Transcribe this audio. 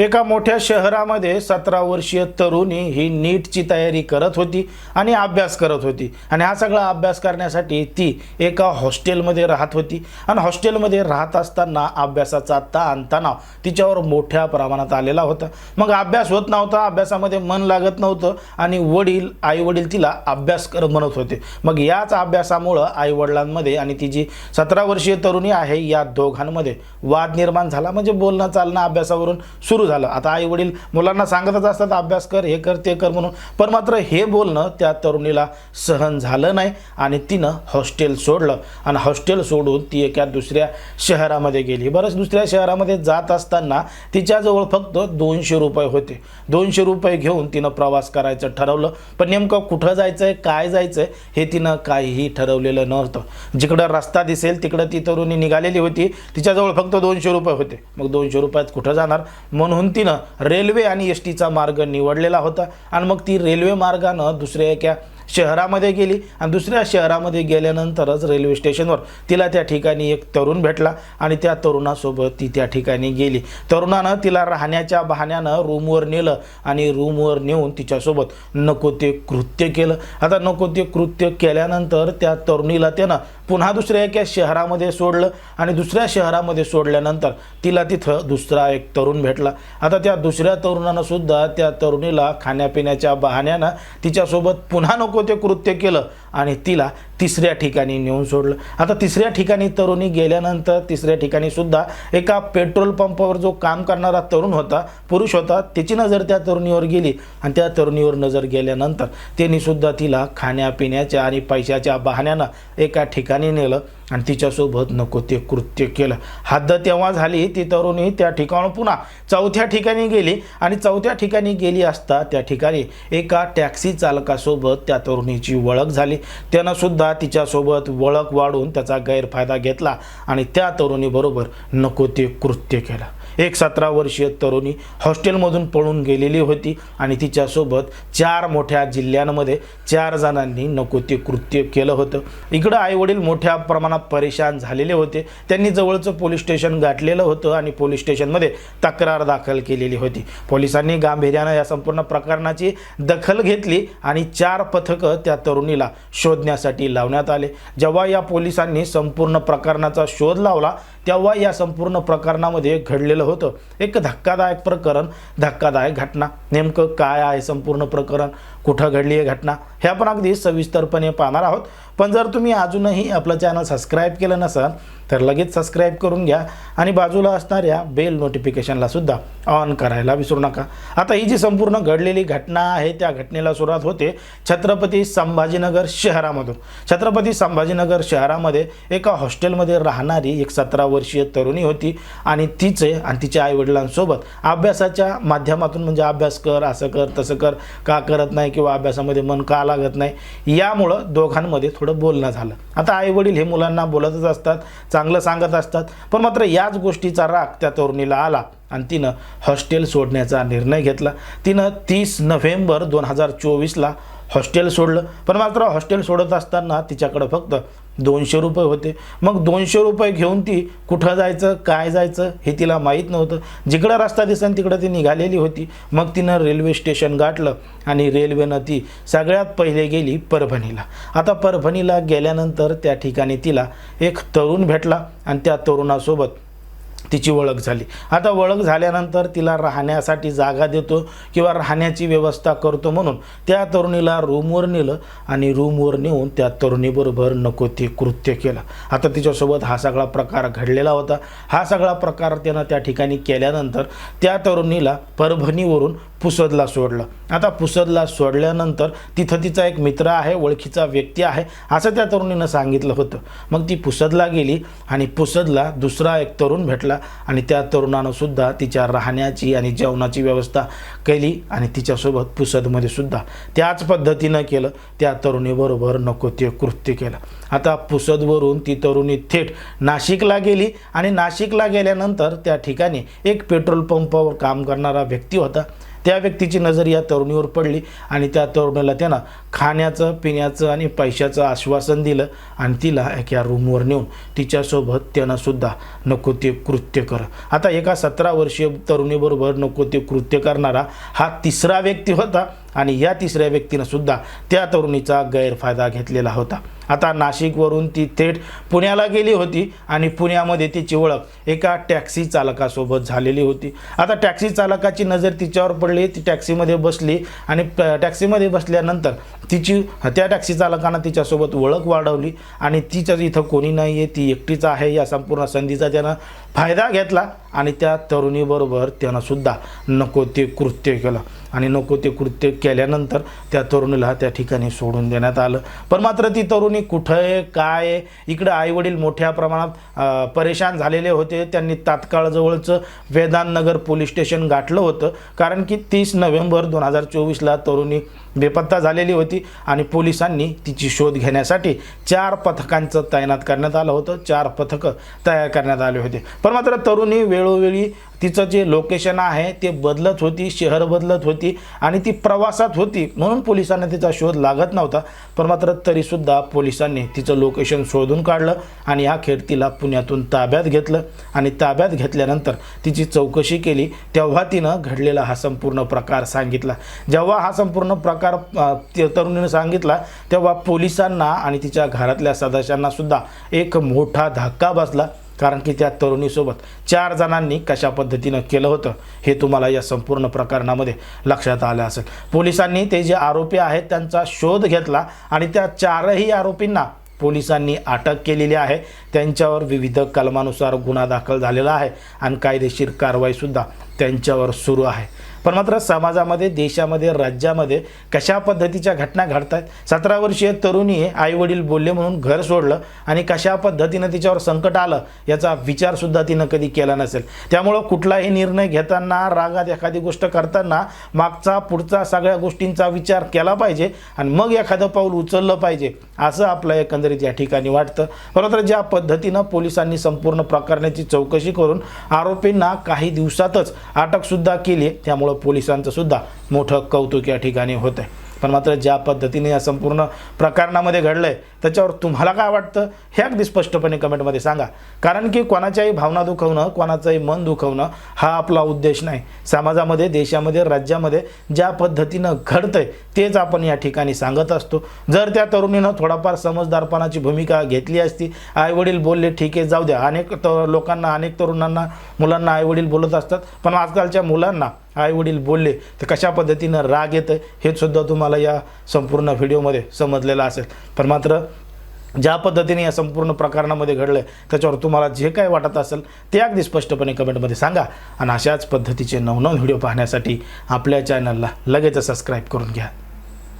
एका मोठ्या शहरामध्ये सतरा वर्षीय तरुणी ही नीटची तयारी करत होती आणि अभ्यास करत होती. आणि हा सगळा अभ्यास करण्यासाठी ती एका हॉस्टेलमध्ये राहत होती. आणि हॉस्टेलमध्ये राहत असताना अभ्यासाचा ताण तणाव तिच्यावर मोठ्या प्रमाणात आलेला होता. मग अभ्यास होत नव्हता अभ्यासामध्ये मन लागत नव्हतं आणि वडील आई वडील तिला अभ्यास कर म्हणत होते. मग याच अभ्यासामुळं आई वडिलांमध्ये आणि ती जी सतरा वर्षीय तरुणी आहे या दोघांमध्ये वाद निर्माण झाला. म्हणजे बोलणं चालणं अभ्यासावरून सुरू झालं. आता आई वडील मुलांना सांगतच असतात अभ्यास कर हे कर ते कर म्हणून. पण मात्र हे बोलणं त्या तरुणीला सहन झालं नाही आणि तिनं हॉस्टेल सोडलं. आणि हॉस्टेल सोडून ती एका दुसऱ्या शहरामध्ये गेली. बरंच दुसऱ्या शहरामध्ये जात असताना तिच्याजवळ फक्त दोनशे रुपये होते. दोनशे रुपये घेऊन तिनं प्रवास करायचं ठरवलं. पण नेमकं कुठं जायचं आहे काय जायचं आहे हे तिनं काहीही ठरवलेलं नव्हतं. जिकडं रस्ता दिसेल तिकडं ती तरुणी निघालेली होती. तिच्याजवळ फक्त दोनशे रुपये होते. मग दोनशे रुपयात कुठं जाणार? म्हणून म्हणून तिनं रेल्वे आणि एस टीचा मार्ग निवडलेला होता. आणि मग ती रेल्वे मार्गानं दुसऱ्या एका शहरामध्ये गेली आणि दुसऱ्या शहरामध्ये गेल्यानंतरच रेल्वे स्टेशनवर तिला त्या ठिकाणी एक तरुण भेटला आणि त्या तरुणासोबत ती त्या ठिकाणी गेली. तरुणानं तिला राहण्याच्या बहाण्यानं रूमवर नेलं आणि रूमवर नेऊन तिच्यासोबत नको ते कृत्य केलं. आता नको ते कृत्य केल्यानंतर त्या तरुणीला त्यानं पुन्हा दुसऱ्या एका शहरामध्ये सोडलं आणि दुसऱ्या शहरामध्ये सोडल्यानंतर तिला तिथं दुसरा एक तरुण भेटला. आता त्या दुसऱ्या तरुणानं सुद्धा त्या तरुणीला खाण्यापिण्याच्या बहाण्यानं तिच्यासोबत पुन्हा नको ते कृत्य केलं? आणि तिला तिसऱ्या ठिकाणी नेऊन सोडलं. आता तिसऱ्या ठिकाणी तरुणी गेल्यानंतर तिसऱ्या ठिकाणी सुद्धा एका पेट्रोल पंपावर जो काम करणारा तरुण होता पुरुष होता त्याची नजर त्या तरुणीवर गेली. आणि त्या तरुणीवर नजर गेल्यानंतर त्यांनी सुद्धा तिला खाण्यापिण्याच्या आणि पैशाच्या बहाण्यानं एका ठिकाणी नेलं आणि तिच्यासोबत नको ते कृत्य केलं. हद्द तेव्हा झाली ती तरुणी त्या ठिकाणून पुन्हा चौथ्या ठिकाणी गेली आणि चौथ्या ठिकाणी गेली असता त्या ठिकाणी एका टॅक्सी चालकासोबत त्या तरुणीची ओळख झाली. त्यानं सुद्धा तिच्यासोबत वळख वाढून त्याचा गैरफायदा घेतला आणि त्या तरुणीबरोबर नको ते कृत्य केलं. एक सतरा वर्षीय तरुणी हॉस्टेलमधून पळून गेलेली होती आणि तिच्यासोबत चार मोठ्या जिल्ह्यांमध्ये चार जणांनी नको ते कृत्य केलं होतं. इकडं आईवडील मोठ्या प्रमाणात परेशान झालेले होते. त्यांनी जवळचं पोलीस स्टेशन गाठलेलं होतं आणि पोलीस स्टेशनमध्ये तक्रार दाखल केलेली होती. पोलिसांनी गांभीर्यानं या संपूर्ण प्रकरणाची दखल घेतली आणि चार पथकं त्या तरुणीला शोधण्यासाठी लावण्यात आले. जेव्हा या पोलिसांनी संपूर्ण प्रकरणाचा शोध लावला तेव्हा या संपूर्ण प्रकरणामध्ये घडलेलं होतं. एक धक्कादायक प्रकरण धक्कादायक घटना. नेमकं काय आहे संपूर्ण प्रकरण? कुठं घडली आहे घटना? हे आपण अगदी सविस्तरपणे पाहणार आहोत. पण जर तुम्ही अजूनही आपलं चॅनल सबस्क्राईब केलं नसाल तर लगेच सबस्क्राईब करून घ्या आणि बाजूला असणाऱ्या बेल नोटिफिकेशनला सुद्धा ऑन करायला विसरू नका. आता ही जी संपूर्ण घडलेली घटना आहे त्या घटनेला सुरुवात होते छत्रपती संभाजीनगर शहरामधून. छत्रपती संभाजीनगर शहरामध्ये एका हॉस्टेलमध्ये राहणारी एक सतरा वर्षीय तरुणी होती आणि तिचे आणि तिच्या आईवडिलांसोबत अभ्यासाच्या माध्यमातून म्हणजे अभ्यास कर असं कर तसं कर का करत नाही किंवा अभ्यासामध्ये मन का लागत नाही यामुळं दोघांमध्ये थोडं बोलणं झालं. आता आईवडील हे मुलांना बोलतच असतात चांगलं सांगत असतात पण मात्र याच गोष्टीचा राग त्या तरुणीला आला. आणि तिनं हॉस्टेल सोडण्याचा निर्णय घेतला. तिनं तीस नोव्हेंबर दोन हजार चोवीसला हॉस्टेल सोडलं. पण मात्र हॉस्टेल सोडत असताना तिच्याकडं फक्त दोनशे रुपये होते. मग दोनशे रुपये घेऊन ती कुठं जायचं काय जायचं हे तिला माहीत नव्हतं. जिकडं रस्ता दिसन तिकडं ती निघालेली होती. मग तिनं रेल्वे स्टेशन गाठलं आणि रेल्वेनं ती सगळ्यात पहिले गेली परभणीला. आता परभणीला गेल्यानंतर त्या ठिकाणी तिला एक तरुण भेटला आणि त्या तरुणासोबत तिची ओळख झाली. आता ओळख झाल्यानंतर तिला राहण्यासाठी जागा देतो किंवा राहण्याची व्यवस्था करतो म्हणून त्या तरुणीला रूमवर नेलं आणि रूमवर नेऊन त्या तरुणीबरोबर नको ते कृत्य केलं. आता तिच्यासोबत हा सगळा प्रकार घडलेला होता. हा सगळा प्रकार त्यानं त्या ठिकाणी केल्यानंतर त्या तरुणीला परभणीवरून पुसदला सोडलं. आता पुसदला सोडल्यानंतर तिथं तिचा एक मित्र आहे ओळखीचा व्यक्ती आहे असं त्या तरुणीनं सांगितलं होतं. मग ती पुसदला गेली आणि पुसदला दुसरा एक तरुण भेटला. आणि त्या तरुणानं सुद्धा तिच्या राहण्याची आणि जेवणाची व्यवस्था केली आणि तिच्यासोबत पुसदमध्ये सुद्धा त्याच पद्धतीनं केलं. त्या तरुणीबरोबर नको ते कृत्य केलं. आता पुसदवरून ती तरुणी थेट नाशिकला गेली आणि नाशिकला गेल्यानंतर त्या ठिकाणी एक पेट्रोल पंपावर काम करणारा व्यक्ती होता. त्या व्यक्तीची नजर या तरुणीवर पडली आणि त्या तरुणीला त्यानं खाण्याचं पिण्याचं आणि पैशाचं आश्वासन दिलं आणि तिला एका रूमवर नेऊन तिच्यासोबत त्यानं सुद्धा नको ते कृत्य कर. आता एका सतरा वर्षीय तरुणीबरोबर नको ते कृत्य करणारा हा तिसरा व्यक्ती होता आणि या तिसऱ्या व्यक्तीनं सुद्धा त्या तरुणीचा गैरफायदा घेतलेला होता. आता नाशिकवरून ती थेट पुण्याला गेली होती आणि पुण्यामध्ये तिची ओळख एका टॅक्सी चालकासोबत झालेली होती. आता टॅक्सी चालकाची नजर तिच्यावर पडली ती टॅक्सीमध्ये बसली आणि प- टॅक्सीमध्ये बसल्यानंतर तिची त्या टॅक्सी चालकानं तिच्यासोबत ओळख वाढवली आणि तिच्या इथं कोणी नाही आहे ती एकटीच आहे या संपूर्ण संधीचा त्यानं फायदा घेतला आणि त्या तरुणीबरोबर त्यांनासुद्धा नको ते कृत्य केलं. आणि नको ते कृत्य केल्यानंतर त्या तरुणीला त्या ठिकाणी सोडून देण्यात आलं. पण मात्र ती तरुणी कुठं आहे काय आहे इकडं आईवडील मोठ्या प्रमाणात परेशान झालेले होते. त्यांनी तात्काळ जवळचं वेदांतनगर पोलीस स्टेशन गाठलं होतं. कारण की तीस नोव्हेंबर दोन हजार चोवीसला तरुणी बेपत्ता झालेली होती आणि पोलिसांनी तिची शोध घेण्यासाठी चार पथकांचं तैनात करण्यात आलं होतं. चार पथकं तयार करण्यात आले होते. पण मात्र तरुणी वेळोवेळी तिचं जे लोकेशन आहे ते बदलत होती शहर बदलत होती आणि ती प्रवासात होती म्हणून पोलिसांना तिचा शोध लागत नव्हता. पण मात्र तरीसुद्धा पोलिसांनी तिचं लोकेशन शोधून काढलं आणि अखेर तिला पुण्यातून ताब्यात घेतलं. आणि ताब्यात घेतल्यानंतर तिची चौकशी केली. तेव्हा तिनं घडलेला हा संपूर्ण प्रकार सांगितला. जेव्हा हा संपूर्ण प्रकार तरुणीनं सांगितला तेव्हा पोलिसांना आणि तिच्या घरातल्या सदस्यांनासुद्धा एक मोठा धक्का बसला. कारण की त्या तरुणीसोबत चार जणांनी कशा पद्धतीनं केलं होतं हे तुम्हाला या संपूर्ण प्रकरणामध्ये लक्षात आलं असेल. पोलिसांनी ते जे आरोपी आहेत त्यांचा शोध घेतला आणि त्या चारही आरोपींना पोलिसांनी अटक केलेली आहे. त्यांच्यावर विविध कलमानुसार गुन्हा दाखल झालेला आहे आणि कायदेशीर कारवाईसुद्धा त्यांच्यावर सुरू आहे. पण मात्र समाजामध्ये देशामध्ये राज्यामध्ये कशा पद्धतीच्या घटना घडत आहेत सतरा वर्षीय तरुणी आई वडील बोलले म्हणून घर सोडलं आणि कशा पद्धतीनं तिच्यावर संकट आलं याचा विचारसुद्धा तिनं कधी केला नसेल. त्यामुळं कुठलाही निर्णय घेताना रागात एखादी गोष्ट करताना मागचा पुढचा सगळ्या गोष्टींचा विचार केला पाहिजे आणि मग एखादं पाऊल उचललं पाहिजे असं आपलं एकंदरीत या ठिकाणी वाटतं. बरोबर ज्या पद्धतीनं पोलिसांनी संपूर्ण प्रकरणाची चौकशी करून आरोपींना काही दिवसातच अटकसुद्धा केली त्यामुळं पोलिसांचं सुद्धा मोठं कौतुक या ठिकाणी होतं आहे पण मात्र ज्या पद्धतीने या संपूर्ण प्रकरणामध्ये घडलं आहे त्याच्यावर तुम्हाला काय वाटतं? हे अगदी स्पष्टपणे कमेंटमध्ये सांगा. कारण की कोणाच्याही भावना दुखवणं कोणाचंही मन दुखवणं हा आपला उद्देश नाही. समाजामध्ये देशामध्ये राज्यामध्ये ज्या पद्धतीनं घडतंय तेच आपण या ठिकाणी सांगत असतो. जर त्या तरुणीनं थोडाफार समजदारपणाची भूमिका घेतली असती आईवडील बोलले ठीक आहे जाऊ द्या. अनेक तर लोकांना अनेक तरुणांना मुलांना आईवडील बोलत असतात पण आजकालच्या मुलांना आई वडील बोलले तर कशा पद्धतीनं राग येतं हे सुद्धा तुम्हाला या संपूर्ण व्हिडिओमध्ये समजलेलं असेल. पण मात्र ज्या पद्धतीने या संपूर्ण प्रकरणामध्ये घडलं आहे त्याच्यावर तुम्हाला जे काय वाटत असेल ते अगदी स्पष्टपणे कमेंटमध्ये सांगा. आणि अशाच पद्धतीचे नवनवन व्हिडिओ पाहण्यासाठी आपल्या चॅनलला लगेच सबस्क्राईब करून घ्या.